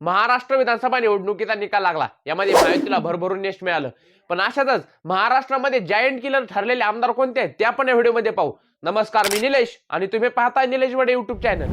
महाराष्ट्र विधानसभा निवडणुकीचा निकाल लागला. यामध्ये महायुतीला भरभरून यश मिळालं. पण अशातच महाराष्ट्रामध्ये जायंट किलर ठरलेले आमदार कोणते आहेत ते आपण या व्हिडिओमध्ये पाहू. नमस्कार मी निलेश आणि तुम्ही पाहताय निलेश वडे युट्यूब चॅनल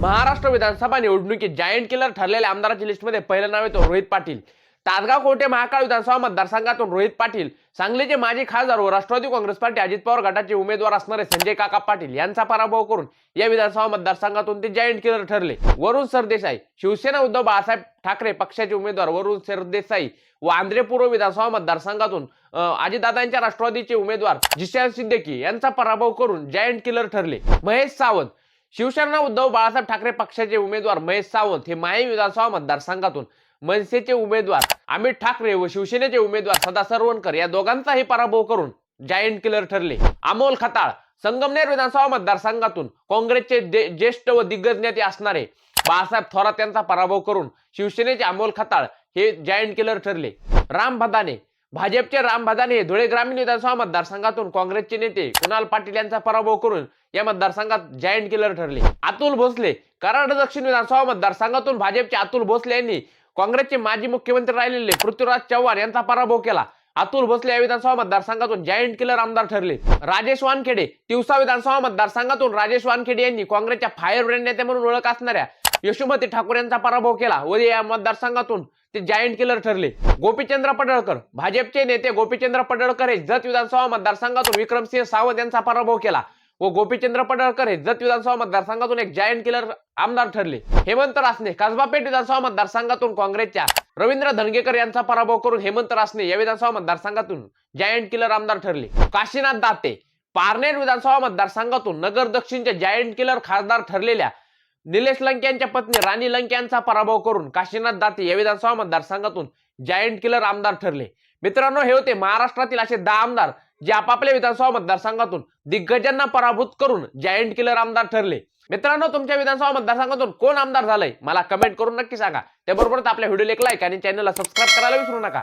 महाराष्ट्र विधानसभा निवडणुकीत जायंट किलर ठरलेल्या आमदाराच्या लिस्टमध्ये पहिलं नाव येतो रोहित पाटील. तासगाव कोटे महाकाळ विधानसभा मतदारसंघातून रोहित पाटील सांगलीचे माजी खासदार व राष्ट्रवादी काँग्रेस पार्टी अजित पवार गटाचे उमेदवार असणारे संजय काका पाटील यांचा पराभव करून या विधानसभा मतदारसंघातून ते जॉईंट किलर ठरले. वरुण सरदेसाई शिवसेना उद्धव बाळासाहेब ठाकरे पक्षाचे उमेदवार वरुण सरदेसाई व आंध्रे पूर्व विधानसभा मतदारसंघातून अजितदादांच्या राष्ट्रवादीचे उमेदवार जिशान सिद्दीकी यांचा पराभव करून जायंट किलर ठरले. महेश सावंत शिवसेना उद्धव बाळासाहेब ठाकरे पक्षाचे उमेदवार महेश सावंत हे माई विधानसभा मतदारसंघातून मनसेचे उमेदवार अमित ठाकरे व शिवसेनेचे उमेदवार सदा सरवणकर या दोघांचाही पराभव करून जायंट किलर ठरले. अमोल खताळ संगमनेर विधानसभा मतदारसंघातून काँग्रेसचे दे- ज्येष्ठ व दिग्गज नेते असणारे बाळासाहेब थोरात यांचा पराभव करून शिवसेनेचे अमोल खताळ हे जायंट किलर ठरले. राम भदाने भाजपचे राम भदाने हे धुळे ग्रामीण विधानसभा मतदारसंघातून काँग्रेसचे नेते कुणाल पाटील यांचा पराभव करून या मतदारसंघात जायंट किलर ठरले. अतुल भोसले कराड दक्षिण विधानसभा मतदारसंघातून भाजपचे अतुल भोसले यांनी काँग्रेसचे माजी मुख्यमंत्री राहिलेले पृथ्वीराज चव्हाण यांचा पराभव केला. अतुल भोसले या विधानसभा मतदारसंघातून जायंट किलर आमदार ठरले. राजेश वानखेडे तिवसा विधानसभा मतदारसंघातून राजेश वानखेडे यांनी काँग्रेसच्या फायर ब्रँड नेते म्हणून ओळख असणाऱ्या यशोमती ठाकूर यांचा पराभव केला. व या मतदारसंघातून ते जायंट किलर ठरले. गोपीचंद्र पडळकर भाजपचे नेते गोपीचंद्र पडळकर हे जत विधानसभा मतदारसंघातून विक्रमसिंह सावंत यांचा पराभव केला. व गोपीचंद्र पडळकर हे जत विधानसभा मतदारसंघातून एक जायंट किलर आमदार ठरले. हेमंत रासने कसबापेठ विधानसभा मतदारसंघातून काँग्रेसच्या. रवींद्र धनगेकर यांचा पराभव करून हेमंत रासने या विधानसभा मतदारसंघातून जायंट किलर आमदार ठरले. काशीनाथ दाते पारनेर विधानसभा मतदारसंघातून नगर दक्षिणच्या जायंट किलर खासदार ठरलेल्या निलेश लंके यांच्या पत्नी राणी लंके यांचा पराभव करून काशीनाथ दाते या विधानसभा मतदारसंघातून जायंट किलर आमदार ठरले. मित्रांनो हे होते महाराष्ट्रातील असे दहा आमदार. जे आपापल्या विधानसभा मतदारसंघातून दिग्गजांना पराभूत करून जायंट किलर आमदार ठरले. मित्रांनो तुमच्या विधानसभा मतदारसंघातून कोण आमदार झालंय? मला कमेंट करून नक्की सांगा. त्याबरोबरच आपल्या व्हिडिओला एक लाईक आणि चॅनलला सबस्क्राईब करायला विसरू नका.